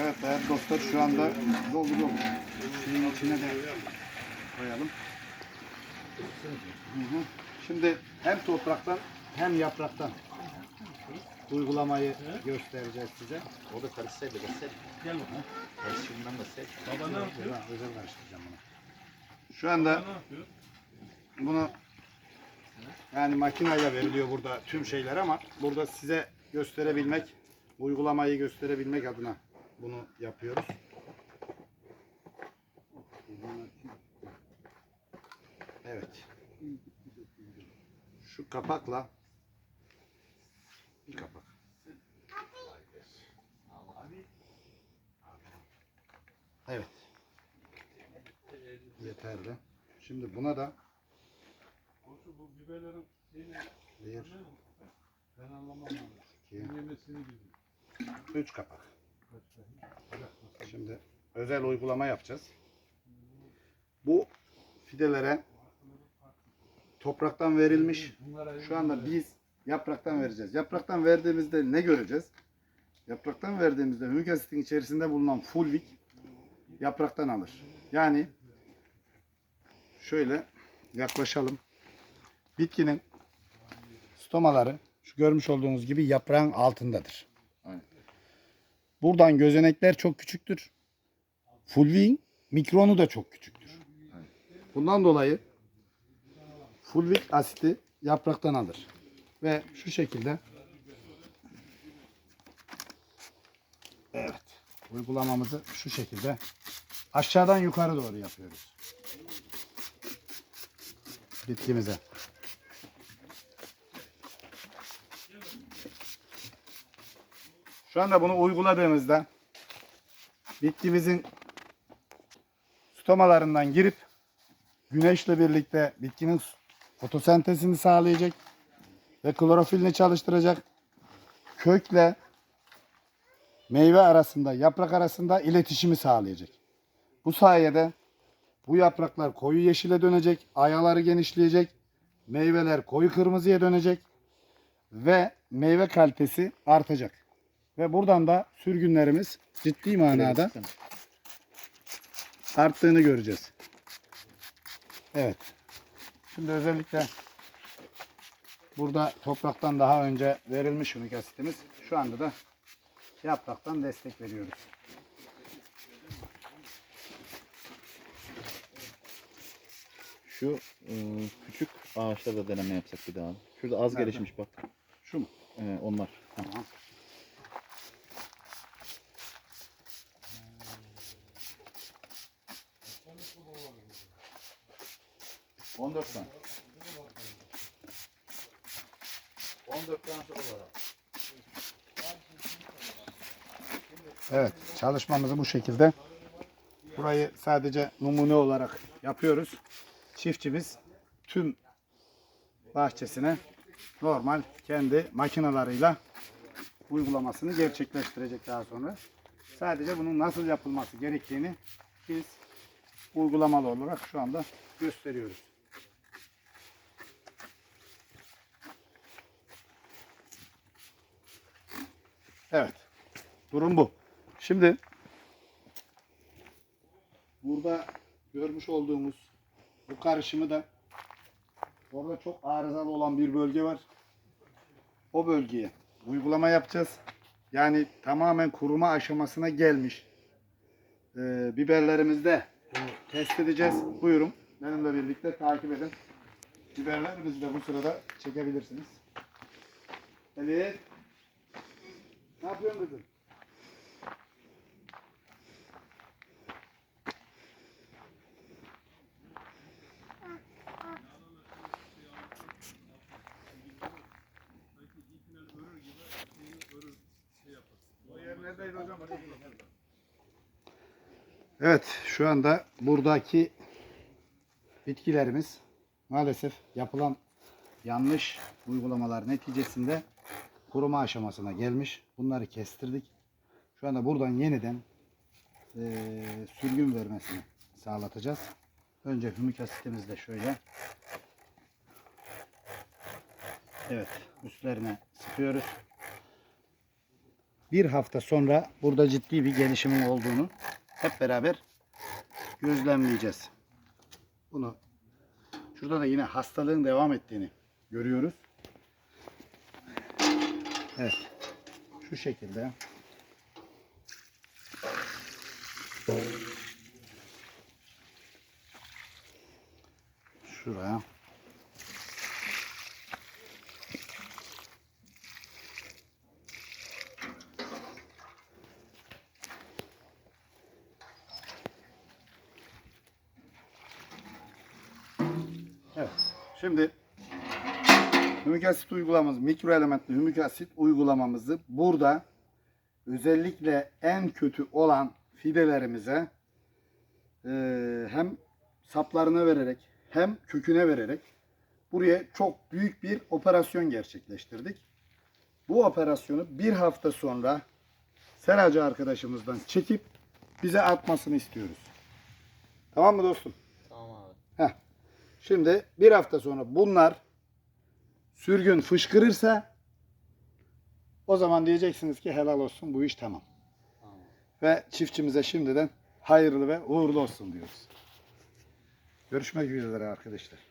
Evet değerli dostlar şu anda dolduruyorum. Şeyin içine de koyalım. Hı hı. Şimdi hem topraktan hem yapraktan uygulamayı göstereceğiz size. O da karışsaydı da seç. Gel bakalım. Karışımından da seç. Baba ne yapıyor? Ben özel karıştıracağım bunu. Şu anda bunu yani makinayla veriliyor burada tüm şeyler ama burada size gösterebilmek, uygulamayı gösterebilmek adına bunu yapıyoruz. Evet. Şu kapakla bir kapak. Evet. Yeterli. Şimdi buna da bu biberlerin bir, ben anlamam iki, Yemesini bilmiyorum. üç kapak. Şimdi özel uygulama yapacağız. Bu fidelere topraktan verilmiş. Şu anda biz yapraktan vereceğiz. Yapraktan verdiğimizde ne göreceğiz? Yapraktan verdiğimizde hümik içerisinde bulunan fulvik yapraktan alır. Yani şöyle yaklaşalım. Bitkinin stomaları şu görmüş olduğunuz gibi yaprağın altındadır. Buradan gözenekler çok küçüktür. Fulviğin mikronu da çok küçüktür. Bundan dolayı fulvik asiti yapraktan alır. Ve şu şekilde Evet. Uygulamamızı şu şekilde aşağıdan yukarı doğru yapıyoruz. Bitkimize. Şu anda bunu uyguladığımızda bitkimizin stomalarından girip güneşle birlikte bitkinin fotosentezini sağlayacak ve klorofilini çalıştıracak. Kökle meyve arasında, yaprak arasında iletişimi sağlayacak. Bu sayede bu yapraklar koyu yeşile dönecek, ayaları genişleyecek, meyveler koyu kırmızıya dönecek ve meyve kalitesi artacak. Ve buradan da sürgünlerimiz ciddi manada arttığını göreceğiz. Evet. Şimdi özellikle burada topraktan daha önce verilmiş asitimiz. Şu anda da yapraktan destek veriyoruz. Şu e, küçük ağaçlarda deneme yapsak bir daha. Şurada az Nerede? gelişmiş bak. Şu mu? E, onlar. Tamam. On dört tane. 14 tane var. Evet, çalışmamızı bu şekilde. Burayı sadece numune olarak yapıyoruz. Çiftçimiz tüm bahçesine normal kendi makinalarıyla uygulamasını gerçekleştirecek daha sonra. Sadece bunun nasıl yapılması gerektiğini biz uygulamalı olarak şu anda gösteriyoruz. Evet. Durum bu. Şimdi burada görmüş olduğumuz bu karışımı da orada çok arızalı olan bir bölge var. O bölgeye uygulama yapacağız. Yani tamamen kuruma aşamasına gelmiş. Ee, biberlerimizde test edeceğiz. Buyurun. Benimle birlikte takip edin. Biberlerimizi de bu sırada çekebilirsiniz. Evet. Ne yapıyorsun kızım? Evet, şu anda buradaki bitkilerimiz maalesef yapılan yanlış uygulamalar neticesinde kuruma aşamasına gelmiş. Bunları kestirdik. Şu anda buradan yeniden eee, sürgün vermesini sağlatacağız. Önce hümik asitimizi de şöyle Evet, üstlerine sıkıyoruz. bir hafta sonra burada ciddi bir gelişimin olduğunu hep beraber gözlemleyeceğiz. Bunu şurada da yine hastalığın devam ettiğini görüyoruz. Evet. Şu şekilde. Şuraya. Evet. Şimdi hümik asit uygulamamız, mikro elementli hümik asit uygulamamızı burada özellikle en kötü olan fidelerimize eee, hem saplarına vererek hem köküne vererek buraya çok büyük bir operasyon gerçekleştirdik. Bu operasyonu bir hafta sonra seracı arkadaşımızdan çekip bize atmasını istiyoruz. Tamam mı dostum? Tamam abi. Heh. Şimdi bir hafta sonra bunlar sürgün fışkırırsa o zaman diyeceksiniz ki helal olsun bu iş tamam. Tamam. Ve çiftçimize şimdiden hayırlı ve uğurlu olsun diyoruz. Görüşmek üzere arkadaşlar.